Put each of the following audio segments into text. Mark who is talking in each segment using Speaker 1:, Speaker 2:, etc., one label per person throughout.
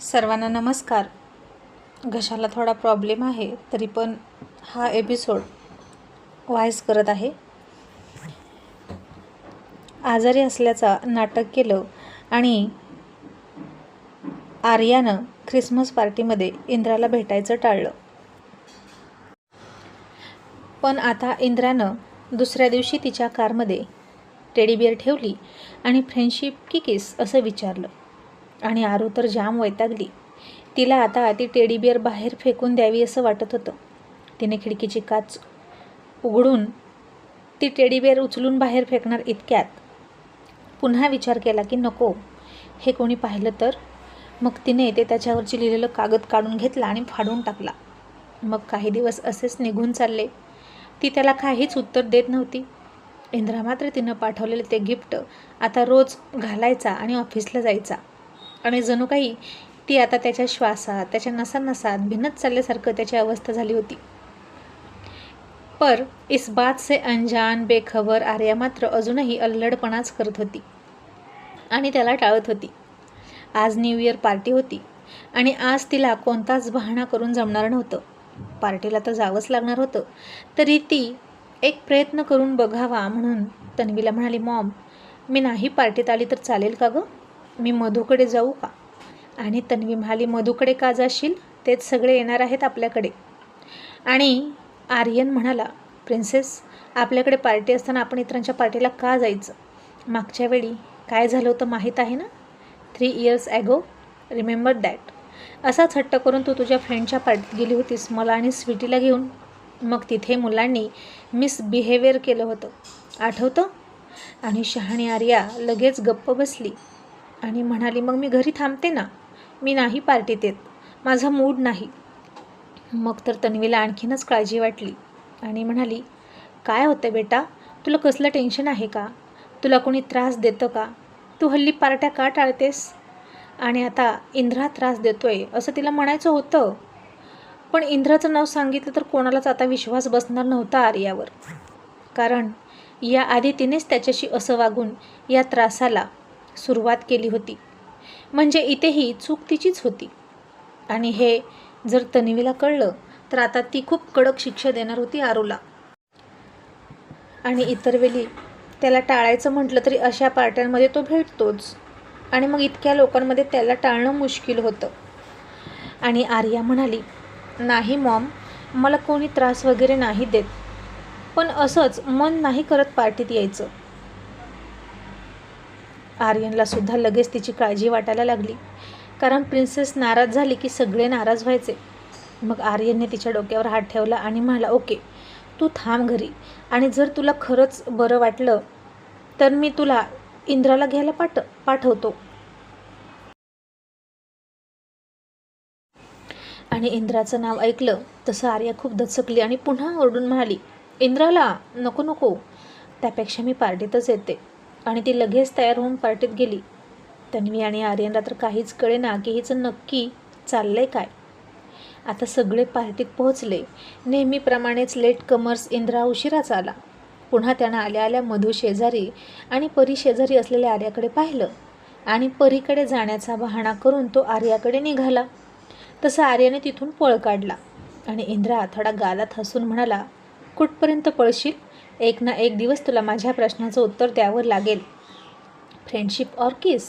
Speaker 1: सर्वांना नमस्कार. घशाला थोडा प्रॉब्लेम आहे तरी पण हा एपिसोड व्हायस करत आहे. आजारी असल्याचा नाटक केलं आणि आर्यानं ख्रिसमस पार्टीमध्ये इंद्राला भेटायचं टाळलं. पण आता इंद्रानं दुसऱ्या दिवशी तिच्या कारमध्ये टेडीबिअर ठेवली आणि फ्रेंडशिप की किस असं विचारलं. आणि आरू तर जाम वैतागली. तिला आता ती टेडीबिअर बाहेर फेकून द्यावी असं वाटत होतं. तिने खिडकीची काच उघडून ती टेडीबिअर उचलून बाहेर फेकणार इतक्यात. पुन्हा विचार केला की नको हे कोणी पाहिलं तर? मग तिने ते त्याच्यावरची लिहिलेलं कागद काढून घेतला आणि फाडून टाकला. मग काही दिवस असेच निघून चालले. ती त्याला काहीच उत्तर देत नव्हती. इंद्रा मात्र तिनं पाठवलेलं ते गिफ्ट आता रोज घालायचा आणि ऑफिसला जायचा. आणि जणू काही ती आता त्याच्या श्वासात त्याच्या नसानसात भिनत चालल्यासारखं त्याची अवस्था झाली होती. पर इस बात से अनजान बेखबर आर्या मात्र अजूनही अल्लडपणाच करत होती आणि त्याला टाळत होती. आज न्यू इयर पार्टी होती आणि आज तिला कोणताच बहाणा करून जमणार नव्हतं. पार्टीला तर जावंच लागणार होतं. तरी ती एक प्रयत्न करून बघावा म्हणून तन्वीला म्हणाली मॉम मी नाही पार्टीत आली तर चालेल का गं? मी मधूकडे जाऊ का? आणि तन्वी म्हणाली मधूकडे का जाशील? तेच सगळे येणार आहेत आपल्याकडे. आणि आर्यन म्हणाला प्रिन्सेस आपल्याकडे पार्टी असताना आपण इतरांच्या पार्टीला का जायचं? मागच्या वेळी काय झालं होतं माहीत आहे ना? Three years ago remember that असाच हट्ट करून तू तुझ्या फ्रेंडच्या पार्टीत गेली होतीस मला आणि स्वीटीला घेऊन. मग तिथे मुलांनी मिसबिहेवियर केलं होतं. आठवतं? आणि शहाणी आर्या लगेच गप्प बसली. आणि म्हणाली मग मी घरी थांबते ना? मी नाही पार्टीत येत. माझा मूड नाही. मग तर तन्वीला आणखीनच काळजी वाटली आणि म्हणाली काय होतं बेटा? तुला कसलं टेन्शन आहे का? तुला कोणी त्रास देतं का? तू हल्ली पार्ट्या का टाळतेस? आणि आता इंद्रा त्रास देतोय असं तिला म्हणायचं होतं. पण इंद्राचं नाव सांगितलं तर कोणालाच आता विश्वास बसणार नव्हता आर्यावर. कारण याआधी तिनेच त्याच्याशी असं वागून या त्रासाला सुरुवात केली होती. म्हणजे इथेही चूक तिचीच होती. आणि हे जर तन्वीला कळलं तर आता ती खूप कडक शिक्षा देणार होती आरूला. आणि इतर वेळी त्याला टाळायचं म्हटलं तरी अशा पार्ट्यांमध्ये तो भेटतोच. आणि मग इतक्या लोकांमध्ये त्याला टाळणं मुश्किल होतं. आणि आर्या म्हणाली नाही मॉम मला कोणी त्रास वगैरे नाही देत. पण असंच मन नाही करत पार्टीत यायचं. आर्यनला सुद्धा लगेच तिची काळजी वाटायला लागली. कारण प्रिन्सेस नाराज झाली की सगळे नाराज व्हायचे. मग आर्यनने तिच्या डोक्यावर हात ठेवला आणि म्हणाला ओके तू थांब घरी. आणि जर तुला खरंच बरं वाटलं तर मी तुला इंद्राला घ्यायला पाठ पाठवतो. आणि इंद्राचं नाव ऐकलं तसं आर्या खूप दचकली आणि पुन्हा ओरडून म्हणाली इंद्राला नको नको. त्यापेक्षा मी पार्टीतच येते. आणि ती लगेच तयार होऊन पार्टीत गेली. तन्वी आणि आर्यनला तर काहीच कळेना की हिचं नक्की चाललंय काय. आता सगळे पार्टीत पोहोचले. नेहमीप्रमाणेच लेट कमर्स इंद्रा उशिराच आला. पुन्हा त्यानं आल्या आल्या मधू शेजारी आणि परी शेजारी असलेल्या आर्याकडे पाहिलं आणि परीकडे जाण्याचा बहाणा करून तो आर्याकडे निघाला. तसं आर्याने तिथून पळ काढला आणि इंद्रा थोडा गालात हसून म्हणाला कुठपर्यंत पळशील? एक ना एक दिवस तुला माझ्या प्रश्नाचं उत्तर द्यावं लागेल. फ्रेंडशिप ऑर किस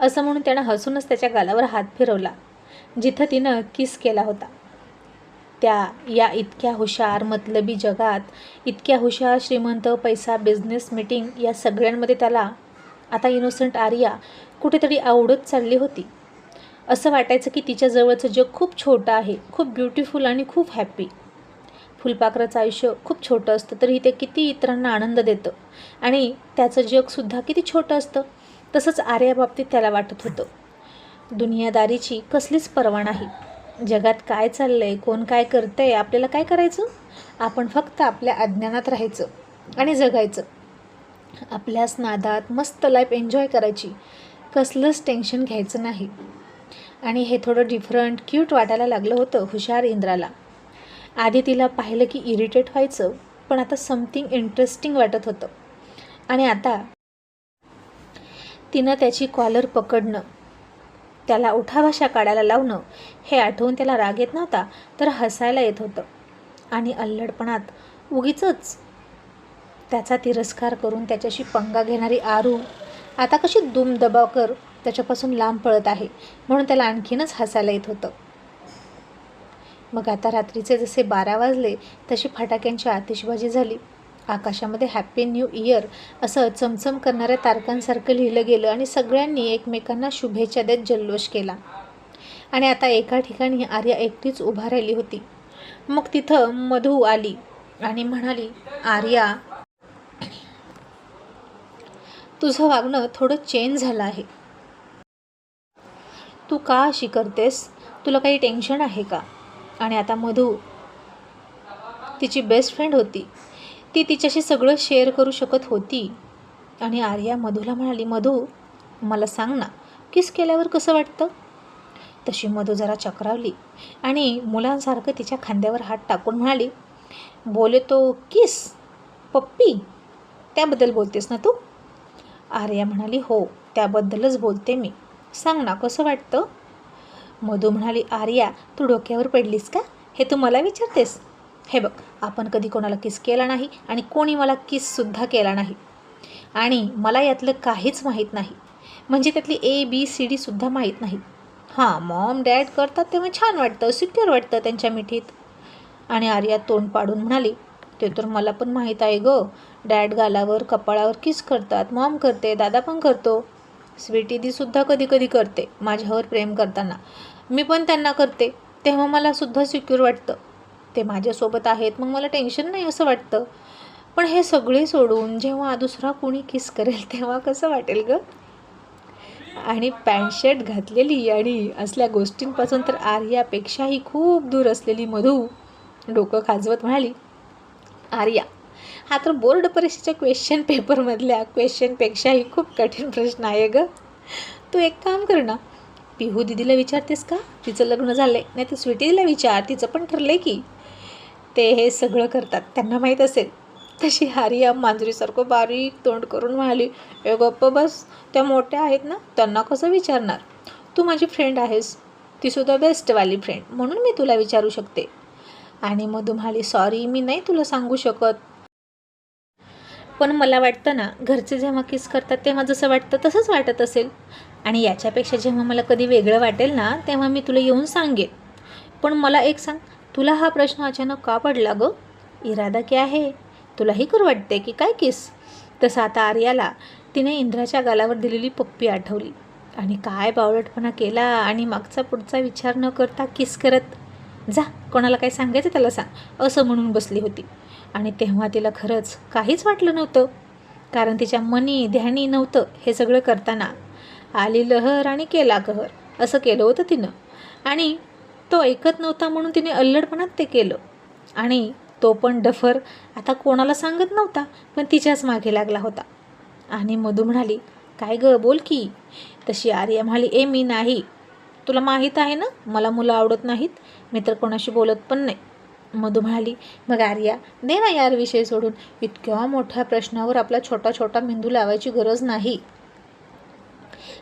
Speaker 1: असं म्हणून त्यानं हसूनच त्याच्या गालावर हात फिरवला जिथं तिनं किस केला होता. त्या या इतक्या हुशार मतलबी जगात इतक्या हुशार श्रीमंत पैसा बिझनेस मीटिंग या सगळ्यांमध्ये त्याला आता इनोसंट आर्या कुठेतरी आवडत चालली होती. असं वाटायचं की तिच्या जवळचं जग खूप छोटं आहे खूप ब्युटिफुल आणि खूप हॅप्पी फुलपाखराचं आयुष्य खूप छोटं असतं तरी ते किती इतरांना आनंद देतं. आणि त्याचं जगसुद्धा किती छोटं असतं तसंच आर्याबाबतीत त्याला वाटत होतं. दुनियादारीची कसलीच पर्वा नाही. जगात काय चाललं आहे कोण काय करतं आहे आपल्याला काय करायचं? आपण फक्त आपल्या अज्ञानात राहायचं आणि जगायचं. आपल्याच नादात मस्त लाईफ एन्जॉय करायची. कसलंच टेन्शन घ्यायचं नाही. आणि हे थोडं डिफरंट क्यूट वाटायला लागलं होतं हुशार इंद्राला. आधी तिला पाहिलं की इरिटेट व्हायचं पण आता समथिंग इंटरेस्टिंग वाटत होतं. आणि आता तिनं त्याची कॉलर पकडणं त्याला उठाभाषा काढायला लावणं हे आठवून त्याला राग येत नव्हता तर हसायला येत होतं. आणि अल्लडपणात उगीच त्याचा तिरस्कार करून त्याच्याशी पंगा घेणारी आरू आता कशी दुम दबावकर त्याच्यापासून लांब पळत आहे म्हणून त्याला आणखीनच हसायला येत होतं. मग आता रात्रीचे जसे बारा वाजले तशी फटाक्यांची आतिषबाजी झाली. आकाशामध्ये हॅप्पी न्यू इयर असं चमचम करणाऱ्या तारकांसारखं लिहिलं गेलं आणि सगळ्यांनी एकमेकांना शुभेच्छा देत जल्लोष केला. आणि आता एका ठिकाणी आर्या एकटीच उभा राहिली होती. मग तिथं मधू आली आणि म्हणाली आर्या तुझं वागणं थोडं चेंज झालं आहे. तू का अशी करतेस? तुला काही टेन्शन आहे का? आणि आता मधू तिची बेस्ट फ्रेंड होती. ती तिच्याशी सगळं शेअर करू शकत होती. आणि आर्या मधूला म्हणाली मधू मला सांग ना किस केल्यावर कसं वाटतं? तशी मधू जरा चक्रावली आणि मुलांसारखं तिच्या खांद्यावर हात टाकून म्हणाली बोले तो किस पप्पी त्याबद्दल बोलतेस ना तू? आर्या म्हणाली हो त्याबद्दलच बोलते मी. सांग ना कसं वाटतं? मधू म्हणाली आर्या तू डोक्यावर पडलीस का? हे तू मला विचारतेस? हे बघ आपण कधी कोणाला किस केला नाही आणि कोणी मला किससुद्धा केला नाही. आणि मला यातलं काहीच माहीत नाही. म्हणजे त्यातली ए बी सी डीसुद्धा माहीत नाही. हां मॉम डॅड करतात तेव्हा छान वाटतं सिक्युअर वाटतं त्यांच्या मिठीत. आणि आर्या तोंड पाडून म्हणाली ते तर मला पण माहीत आहे ग. डॅड गालावर कपाळावर किस करतात. मॉम करते दादा पण करतो. स्वीटी दीसुद्धा कधी कधी करते माझ्यावर प्रेम करताना. मी पण त्यांना करते तेव्हा मला सुद्धा सिक्युर वाटतं. ते माझ्यासोबत आहेत मग मला टेन्शन नाही असं वाटतं. पण हे सगळे सोडून जेव्हा दुसरा कोणी किस करेल तेव्हा कसं वाटेल ग? आणि पॅन्ट शर्ट घातलेली आणि असल्या गोष्टींपासून तर आर्यापेक्षाही खूप दूर असलेली मधू डोकं खाजवत म्हणाली आर्या हा तर बोर्ड परीक्षेच्या क्वेश्चन पेपरमधल्या क्वेश्चनपेक्षाही खूप कठीण प्रश्न आहे ग. तू एक काम कर ना पिहू दिदीला विचारतेस का? तिचं लग्न झालं आहे नाही तर स्वीटीला विचार तिचं पण ठरलं आहे की. ते हे सगळं करतात त्यांना माहीत असेल. तशी हारिया मांजरीसारखं बारीक तोंड करून म्हणाली ए गप्प बस त्या मोठ्या आहेत ना त्यांना कसं विचारणार? तू माझी फ्रेंड आहेस तीसुद्धा बेस्टवाली फ्रेंड म्हणून मी तुला विचारू शकते. आणि मधू म्हणाली सॉरी मी नाही तुला सांगू शकत. पण मला वाटतं ना घरचे जेव्हा किस करतात तेव्हा जसं वाटतं तसंच वाटत असेल. आणि याच्यापेक्षा जेव्हा मला कधी वेगळं वाटेल ना तेव्हा मी तुला येऊन सांगेन. पण मला एक सांग तुला हा प्रश्न अचानक का पडला गं? इरादा क्या आहे? तुलाही करू वाटते की काय किस तसं आता आर्याला तिने इंद्राच्या गालावर दिलेली पप्पी आठवली. आणि काय बावळटपणा केला आणि मागचा पुढचा विचार न करता किस करत. जा कोणाला काय सांगायचं त्याला सांग असं म्हणून बसली होती. आणि तेव्हा तिला खरंच काहीच वाटलं नव्हतं. कारण तिच्या मनी ध्यानी नव्हतं हे सगळं करताना. आली लहर आणि केला कहर असं केलं होतं तिनं. आणि तो ऐकत नव्हता म्हणून तिने अल्लडपणात ते केलं. आणि तो पण डफर आता कोणाला सांगत नव्हता पण तिच्याच मागे लागला होता. आणि मधू म्हणाली काय गं बोल की. तशी आर्या म्हणाली ए मी नाही. तुला माहीत आहे ना मला मुलं आवडत नाहीत. मी तर कोणाशी बोलत पण नाही. मधू म्हणाली मग आर्या दे ना यार विषय सोडून. इतक्या मोठ्या प्रश्नावर आपला छोटा छोटा मेंदू लावायची गरज नाही.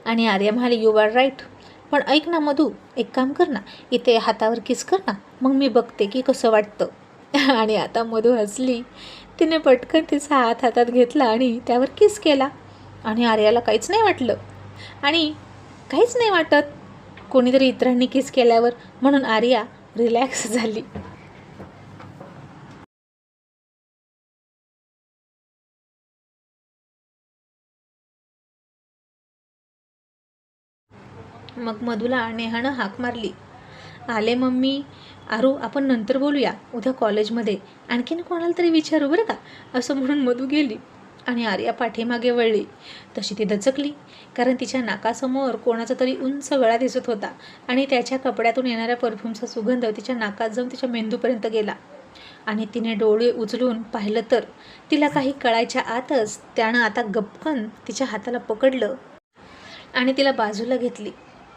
Speaker 1: आणि आर्या म्हणाली यू आर राईट पण ऐक ना मधू एक काम कर ना. इथे हातावर किस कर ना. मग मी बघते की कसं वाटतं. आणि आता मधू हसली. तिने पटकन तिचा हात हातात घेतला आणि त्यावर किस केला. आणि आर्याला काहीच नाही वाटलं. आणि काहीच नाही वाटत. कोणीतरी इतरांनी किस केल्यावर. म्हणून आर्या रिलॅक्स झाली. मग मधूला नेहानं हाक मारली. आले मम्मी. आरू आपण नंतर बोलूया. उद्या कॉलेजमध्ये. आणखीन कोणाला तरी विचारू बरं का? असं म्हणून मधू गेली आणि आर्या पाठीमागे वळली. तशी ती दचकली कारण तिच्या नाकासमोर कोणाचा तरी उंच गळा दिसत होता आणि त्याच्या कपड्यातून येणाऱ्या परफ्यूमचा सुगंध तिच्या नाकात जाऊन तिच्या मेंदूपर्यंत गेला. आणि तिने डोळे उचलून पाहिलं तर तिला काही कळायच्या आतच त्यानं आता गपकन तिच्या हाताला पकडलं आणि तिला बाजूला घेतली.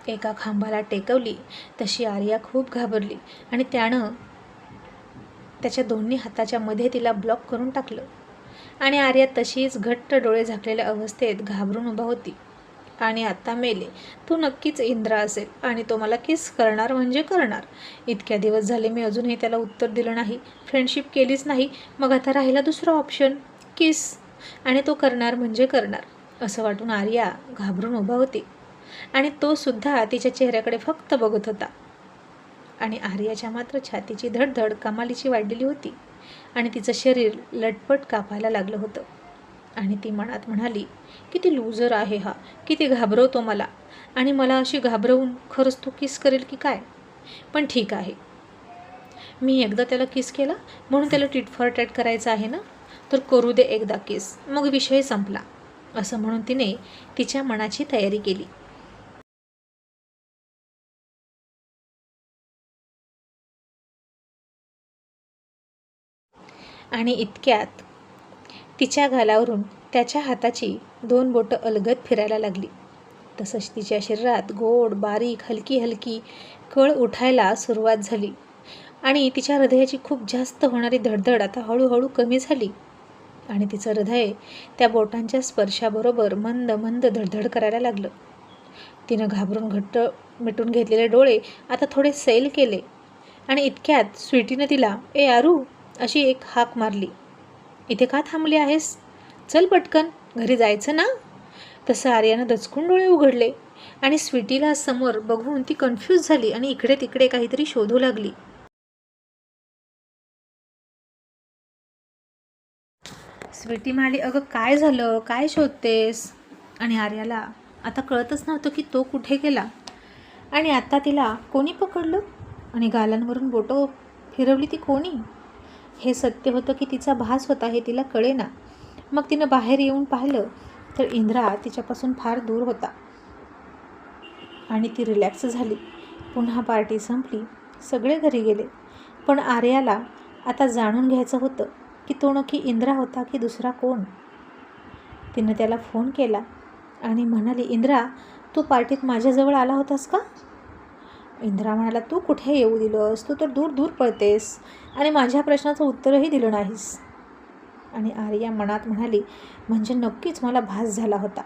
Speaker 1: एका खांबाला टेकवली तशी आर्या खूप घाबरली आणि त्यानं त्याच्या दोन्ही हाताच्या मध्ये तिला ब्लॉक करून टाकलं. आणि आर्या तशीच घट्ट डोळे झाकलेल्या अवस्थेत घाबरून उभा होती. आणि आता मेले तू नक्कीच इंद्रा असेल आणि तो मला किस करणार म्हणजे करणार. इतक्या दिवस झाले मी अजूनही त्याला उत्तर दिलं नाही. फ्रेंडशिप केलीच नाही. मग आता राहिला दुसरा ऑप्शन किस? आणि तो करणार म्हणजे करणार असं वाटून आर्या घाबरून उभा होती. आणि तो सुद्धा तिच्या चेहऱ्याकडे फक्त बघत होता. आणि आर्याच्या मात्र छातीची धडधड कमालीची वाढलेली होती आणि तिचं शरीर लटपट कापायला लागलं होतं. आणि ती मनात म्हणाली किती लूजर आहे हा किती घाबरवतो मला. आणि मला अशी घाबरवून खरंच तो किस करेल की काय? पण ठीक आहे. मी एकदा त्याला किस केला म्हणून त्याला टिटफॉर टॅट करायचं आहे ना? तर करू दे एकदा किस मग विषय संपला असं म्हणून तिने तिच्या मनाची तयारी केली. आणि इतक्यात तिच्या गालावरून त्याच्या हाताची दोन बोटं अलगद फिरायला लागली. तसंच तिच्या शरीरात गोड बारीक हलकी हलकी कळ उठायला सुरुवात झाली. आणि तिच्या हृदयाची खूप जास्त होणारी धडधड आता हळूहळू कमी झाली. आणि तिचं हृदय त्या बोटांच्या स्पर्शाबरोबर मंद मंद धडधड करायला लागलं. तिनं घाबरून घट्ट मिटून घेतलेले डोळे आता थोडे सैल केले. आणि इतक्यात स्वीटीनं तिला ए आरू अशी एक हाक मारली. इथे का थांबली आहेस? चल पटकन घरी जायचं ना? तसं आर्यानं दचकून डोळे उघडले आणि स्वीटीला समोर बघून ती कन्फ्यूज झाली आणि इकडे तिकडे काहीतरी शोधू लागली. स्वीटी म्हणाली अगं काय झालं? काय शोधतेस? आणि आर्याला आता कळतच नव्हतं की तो कुठे गेला. आणि आता तिला कोणी पकडलं? आणि गालांवरून बोटं फिरवली ती कोणी? हे सत्य होतं की तिचा भास होता हे तिला कळेना. मग तिनं बाहेर येऊन पाहिलं तर इंद्रा तिच्यापासून फार दूर होता. आणि ती रिलॅक्स झाली. पुन्हा पार्टी संपली. सगळे घरी गेले. पण आर्याला आता जाणून घ्यायचं होतं की तो नक्की इंद्रा होता की दुसरा कोण? तिनं त्याला फोन केला आणि म्हणाली इंद्रा तू पार्टीत माझ्याजवळ आला होतास का? इंद्रा म्हणाला तू कुठे येऊ दिलंस? तू तर दूर दूर पळतेस आणि माझ्या प्रश्नाचं उत्तरही दिलं नाहीस. आणि आर्या मनात म्हणाली म्हणजे नक्कीच मला भास झाला होता.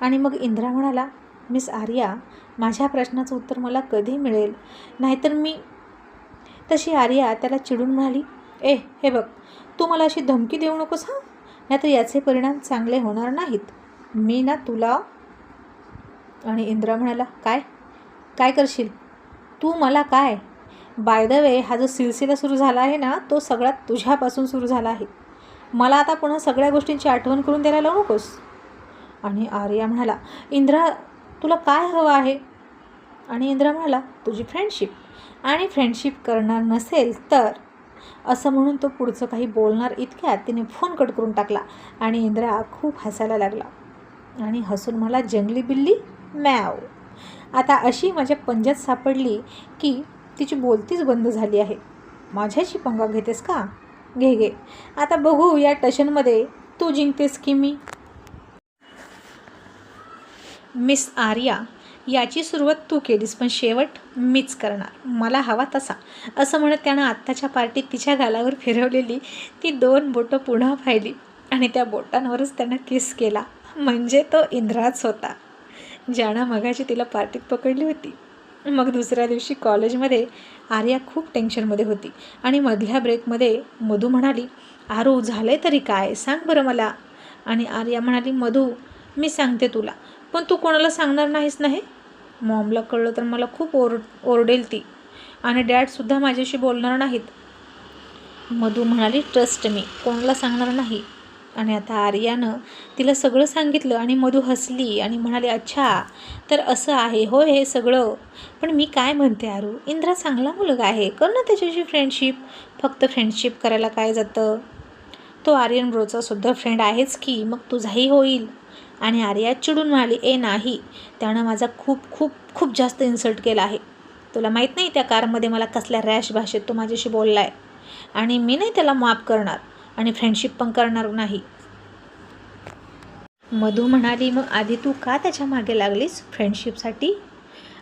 Speaker 1: आणि मग इंद्रा म्हणाला मिस आर्या माझ्या प्रश्नाचं उत्तर मला कधी मिळेल? नाहीतर मी तशी आर्या त्याला चिडून म्हणाली ए हे बघ तू मला अशी धमकी देऊ नकोस हां? नाहीतर याचे परिणाम चांगले होणार नाहीत. मी ना तुला आणि इंद्रा म्हणाला काय? काय करशील? तू मला काय? बाय द वे हा जो सिलसिला सुरू झाला आहे ना तो सगळ्यात तुझ्यापासून सुरू झाला आहे. मला आता पुन्हा सगळ्या गोष्टींची आठवण करून द्यायला लावू नकोस. आणि आर्या म्हणाला इंद्रा तुला काय हवं आहे? आणि इंद्रा म्हणाला तुझी फ्रेंडशिप आणि फ्रेंडशिप करणार नसेल तर असं म्हणून तो पुढचं काही बोलणार इतक्यात तिने फोन कट करून टाकला आणि इंद्रा खूप हसायला लागला. आणि हसून मला जंगली बिल्ली मॅव आता अशी माझ्या पंजात सापडली की तिची बोलतीच बंद झाली आहे. माझ्याशी पंगा घेतेस का? घे घे. आता बघू या टशनमध्ये तू जिंकतेस की मी. मिस आर्या याची सुरुवात तू केलीस पण शेवट मीच करणार. मला हवा तसा. असं म्हणत त्यानं आत्ताच्या पार्टीत तिच्या गालावर फिरवलेली ती दोन बोटं पुन्हा पाहिली आणि त्या बोटांवरच त्यानं किस केला. म्हणजे तो इंद्राच होता. ज्यानं मगाची तिला पार्टीत पकडली होती. मग दुसऱ्या दिवशी कॉलेजमध्ये आर्या खूप टेन्शनमध्ये होती आणि मधल्या ब्रेकमध्ये मधू म्हणाली आरू झालं तरी काय? सांग बरं मला. आणि आर्या म्हणाली मधू मी सांगते तुला पण तू कोणाला सांगणार नाहीस नाही मॉमला कळलं तर मला खूप ओर ओरडेल ती. आणि डॅडसुद्धा माझ्याशी बोलणार नाहीत. मधू म्हणाली ट्रस्ट मी कोणाला सांगणार नाही. आणि आता आर्यानं तिला सगळं सांगितलं आणि मधू हसली आणि म्हणाली अच्छा तर असं आहे होय हे सगळं. पण मी काय म्हणते आरू? इंद्रा चांगला मुलगा आहे कर ना त्याच्याशी फ्रेंडशिप फक्त फ्रेंडशिप करायला काय जातं? तो आर्यन ब्रोचा सुद्धा फ्रेंड आहेच की मग तुझाही होईल. आणि आर्या चिडून म्हणाली ए नाही त्यानं माझा खूप खूप खूप जास्त इन्सल्ट केला आहे. तुला माहीत नाही त्या कारमध्ये मला कसल्या रॅश भाषेत तो माझ्याशी बोलला आहे आणि मी नाही त्याला माफ करणार. आणि फ्रेंडशिप पण करणार नाही. मधू म्हणाली मग आधी तू का त्याच्यामागे लागलीस फ्रेंडशिपसाठी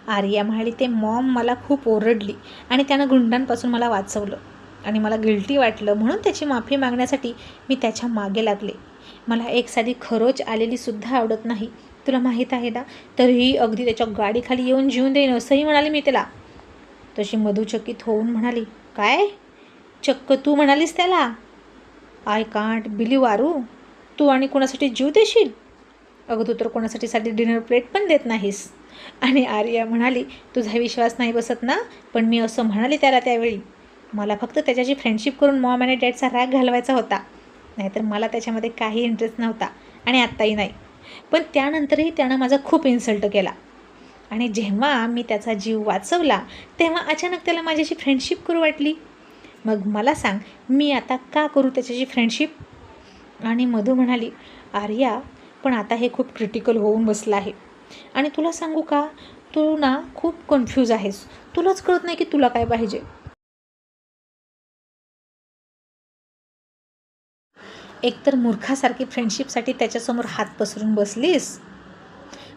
Speaker 1: आर्या म्हणाली ते मॉम मला खूप ओरडली आणि त्यानं गुंडांपासून मला वाचवलं आणि मला गिल्टी वाटलं. म्हणून त्याची माफी मागण्यासाठी मी त्याच्यामागे लागले. मला एक साधी खरोच आलेली सुद्धा आवडत नाही. तुला माहीत आहे ना तरीही अगदी त्याच्या गाडीखाली येऊन जीवन देईन असंही म्हणाले मी त्याला. तशी मधुचकित होऊन म्हणाली काय? चक्क तू म्हणालीस त्याला? आय कांट बिलीव आरू तू आणि कोणासाठी जीव देशील? अगं तू तर कोणासाठी साठी डिनर प्लेट पण देत नाहीस. आणि आर्या म्हणाली तुझा विश्वास नाही बसत ना? पण मी असं म्हणाले त्याला त्यावेळी. मला फक्त त्याच्याशी फ्रेंडशिप करून मॉम आणि डॅडचा राग घालवायचा होता. नाहीतर मला त्याच्यामध्ये काही इंटरेस्ट नव्हता आणि आत्ताही नाही. पण त्यानंतरही त्यानं माझा खूप इन्सल्ट केला. आणि जेव्हा मी त्याचा जीव वाचवला तेव्हा अचानक त्याला माझ्याशी फ्रेंडशिप करू वाटली. मग मला सांग मी आता का करू त्याच्याशी फ्रेंडशिप आणि मधू म्हणाली आर्या पण आता हे खूप क्रिटिकल होऊन बसलं आहे. आणि तुला सांगू का? तू ना खूप कन्फ्यूज आहेस. तुलाच कळत नाही की तुला काय पाहिजे. एकतर मूर्खासारखी फ्रेंडशिपसाठी त्याच्यासमोर हात पसरून बसलीस.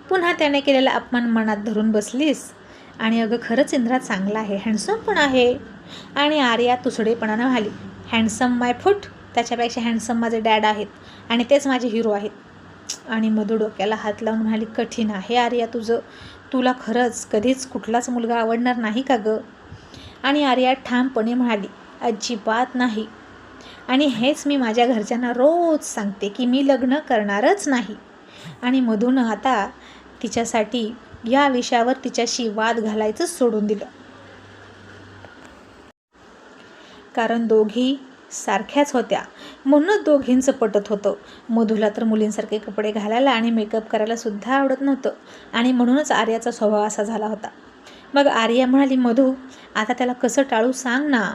Speaker 1: पुन्हा त्याने केलेला अपमान मनात धरून बसलीस. आणि अगं खरंच इंद्रा चांगला आहे हँडसम पण आहे. आणि आर्या तुसडेपणानं म्हणाली हँडसम माय फुट त्याच्यापेक्षा हँडसम माझे डॅड आहेत. आणि तेच माझे हिरो आहेत. आणि मधू डोक्याला हात लावून म्हणाली कठीण आहे आर्या तुझं. तुला खरंच कधीच कुठलाच मुलगा आवडणार नाही का गं? आणि आर्या ठामपणे म्हणाली अजिबात नाही. आणि हेच मी माझ्या घरच्यांना रोज सांगते की मी लग्न करणारच नाही. आणि मधूनं आता तिच्यासाठी या विषयावर तिच्याशी वाद घालायचंच सोडून दिलं. कारण दोघी सारख्याच होत्या. म्हणूनच दोघींचं पटत होतं. मधूला तर मुलींसारखे कपडे घालायला आणि मेकअप करायला सुद्धा आवडत नव्हतं. आणि म्हणूनच आर्याचा स्वभाव असा झाला होता. मग आर्या म्हणाली मधू आता त्याला कसं टाळू सांग ना.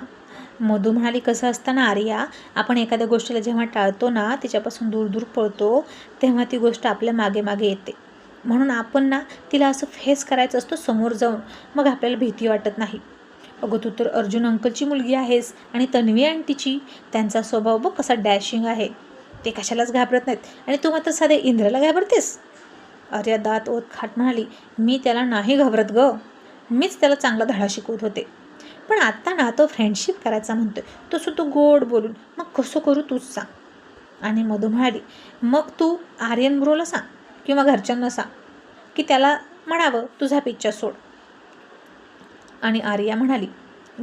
Speaker 1: मधू म्हणाली कसं असताना आर्या आपण एखाद्या गोष्टीला जेव्हा टाळतो ना तिच्यापासून दूर दूर पळतो तेव्हा ती गोष्ट आपल्या मागे मागे येते. म्हणून आपण ना तिला असं फेस करायचं असतो समोर जाऊन मग आपल्याला भीती वाटत नाही. अगं तू तर अर्जुन अंकलची मुलगी आहेस आणि तन्वी आंटीची. त्यांचा स्वभाव बघ कसा डॅशिंग आहे. ते कशालाच घाबरत नाहीत. आणि तू मात्र साधे इंद्राला घाबरतेस? अरे दात ओत खाट म्हणाली. मी त्याला नाही घाबरत ग. मीच त्याला चांगला धडा शिकवत होते. पण आत्ता ना तो फ्रेंडशिप करायचा म्हणतोय. तो गोड बोलून मग कसं करू तूच सांग. आणि मधू म्हणाली मग तू आर्यन ब्रोला सांग किंवा घरच्यांना सांग की त्याला म्हणावं तुझा पिक्चर सोड. आणि आर्या म्हणाली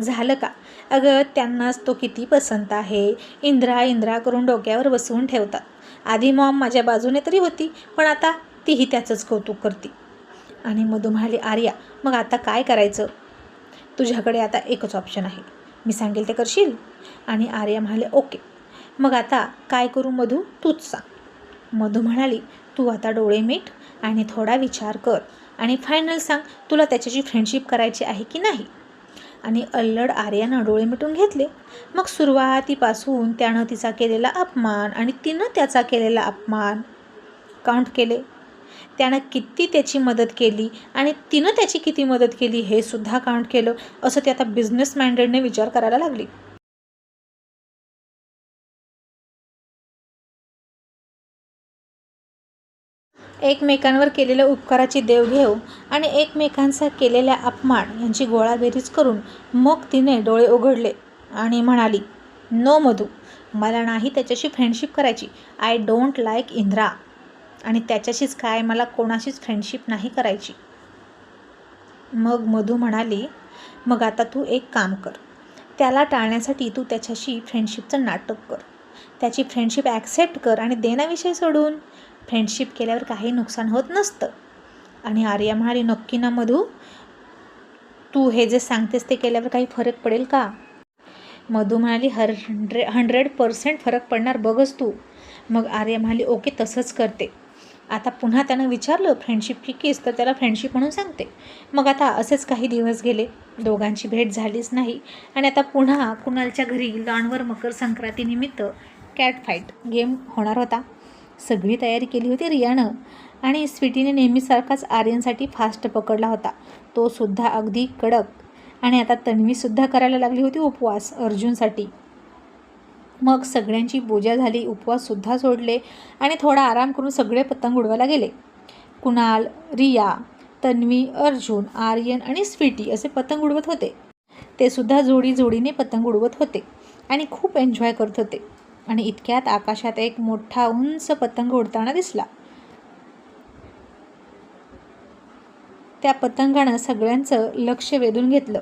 Speaker 1: झालं का? अगं त्यांनाच तो किती पसंत आहे. इंद्रा इंद्रा करून डोक्यावर बसवून ठेवतात. आधी मॉम माझ्या बाजूने तरी होती पण आता तीही त्याचंच कौतुक करते. आणि मधू म्हणाली आर्या मग आता काय करायचं? तुझ्याकडे आता एकच ऑप्शन आहे. मी सांगेल ते करशील? आणि आर्या म्हणाले ओके. मग आता काय करू मधू? तूच सांग. मधू म्हणाली तू आता डोळे मीठ आणि थोडा विचार कर. आणि फायनल सांग तुला त्याच्याशी फ्रेंडशिप करायची आहे की नाही? आणि अल्लड आर्यानं डोळे मिटून घेतले. मग सुरुवातीपासून त्यानं तिचा केलेला अपमान आणि तिनं त्याचा केलेला अपमान काउंट केले. त्यानं किती त्याची मदत केली आणि तिनं त्याची किती मदत केली हे सुद्धा काउंट केलं असं ती आता बिझनेस माइंडेडने विचार करायला लागली. एकमेकांवर केलेल्या उपकाराची देवघेव आणि एकमेकांचा केलेल्या अपमान यांची गोळाबेरीज करून मग तिने डोळे उघडले आणि म्हणाली नो मधू मला नाही त्याच्याशी फ्रेंडशिप करायची. I don't like Indra. आणि त्याच्याशीच काय मला कोणाशीच फ्रेंडशिप नाही करायची. मग मधू म्हणाली मग आता तू एक काम कर. त्याला टाळण्यासाठी तू त्याच्याशी फ्रेंडशिपचं नाटक कर. त्याची फ्रेंडशिप ॲक्सेप्ट कर आणि देण्याविषयी सोडून फ्रेंडशिप केल्यावर काही नुकसान होत नसतं. आणि आर्या म्हणाली नक्की ना मधू तू हे जे सांगतेस ते केल्यावर काही फरक पडेल का? मधू म्हणाली हंड्रे हंड्रेड पर्सेंट फरक पडणार बघच तू. मग आर्या म्हणाली ओके तसंच करते. आता पुन्हा त्यानं विचारलं फ्रेंडशिपची केस? तर त्याला फ्रेंडशिप म्हणून सांगते. मग आता असेच काही दिवस गेले. दोघांची भेट झालीच नाही. आणि आता पुन्हा कुणालच्या घरी लॉनवर मकर संक्रांतीनिमित्त कॅट फाईट गेम होणार होता. सगळी तयारी केली होती रियानं. आणि स्वीटीने नेहमीसारखाच आर्यनसाठी फास्ट पकडला होता. तो सुद्धा अगदी कडक. आणि आता तन्वीसुद्धा करायला लागली होती उपवास अर्जुनसाठी. मग सगळ्यांची पूजा झाली उपवाससुद्धा सोडले आणि थोडा आराम करून सगळे पतंग उडवायला गेले. कुणाल रिया तन्वी अर्जुन आर्यन आणि स्वीटी असे पतंग उडवत होते. ते सुद्धा जोडी जोडीने पतंग उडवत होते आणि खूप एन्जॉय करत होते. आणि इतक्यात आकाशात एक मोठा उंच पतंग उडताना दिसला. त्या पतंगानं सगळ्यांचं लक्ष वेधून घेतलं.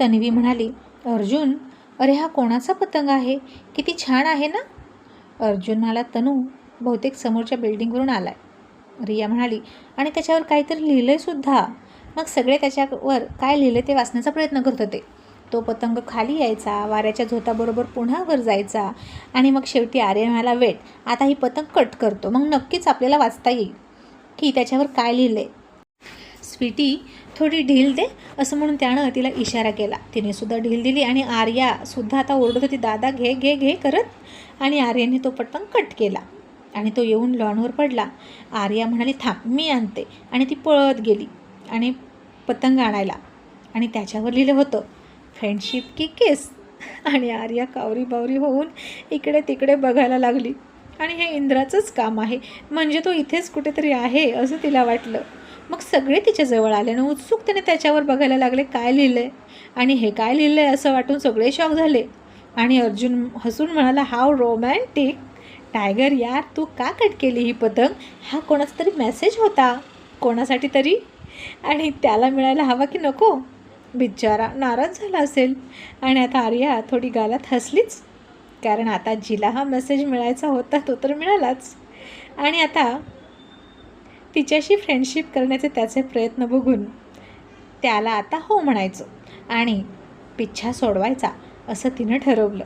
Speaker 1: तन्वी म्हणाली अर्जुन अरे हा कोणाचा पतंग आहे? किती छान आहे ना? अर्जुन म्हणाला तनू बहुतेक समोरच्या बिल्डिंगवरून आलाय. रिया म्हणाली आणि त्याच्यावर काहीतरी लिहिलंय सुद्धा. मग सगळे त्याच्यावर काय लिहिलं ते वाचण्याचा प्रयत्न करत होते. तो पतंग खाली यायचा वाऱ्याच्या झोताबरोबर पुन्हा वर जायचा आणि मग शेवटी आर्य म्हणाला वेट आता ही पतंग कट करतो मग नक्कीच आपल्याला वाचता येईल. की त्याच्यावर काय लिहिलं आहे स्वीटी थोडी ढील दे असं म्हणून त्यानं तिला इशारा केला. तिने सुद्धा ढील दिली आणि आर्यासुद्धा आता ओरडत होती दादा घे घे घे करत. आणि आर्याने तो पटकन कट केला आणि तो येऊन लॉनवर पडला. आर्या म्हणाली थांब मी आणते. आणि ती पळत गेली आणि पतंग आणायला. आणि त्याच्यावर लिहिलं होतं फ्रेंडशिप की केस? आणि आर्या कावरी बावरी होऊन इकडे तिकडे बघायला लागली. आणि हे इंद्राचंच काम आहे. म्हणजे तो इथेच कुठेतरी आहे असं तिला वाटलं. मग सगळे तिच्याजवळ आले आणि उत्सुकतेने त्याच्यावर बघायला लागले काय लिहिलं आहे आणि हे काय लिहिलं आहे असं वाटून सगळे शॉक झाले. आणि अर्जुन हसून म्हणाला हाव रोमॅन्टिक टायगर यार तू का कट केली ही पतंग? हा कोणाचा तरी मेसेज होता. कोणासाठी तरी? आणि त्याला मिळायला हवा की नको? बिचारा नाराज झाला असेल. आणि आता आर्या थोडी गालात हसलीच. कारण आता जिला हा मेसेज मिळायचा होता तो तर मिळालाच. आणि आता तिच्याशी फ्रेंडशिप करण्याचे त्याचे प्रयत्न बघून त्याला आता हो म्हणायचं आणि पिच्छा सोडवायचा असं तिनं ठरवलं.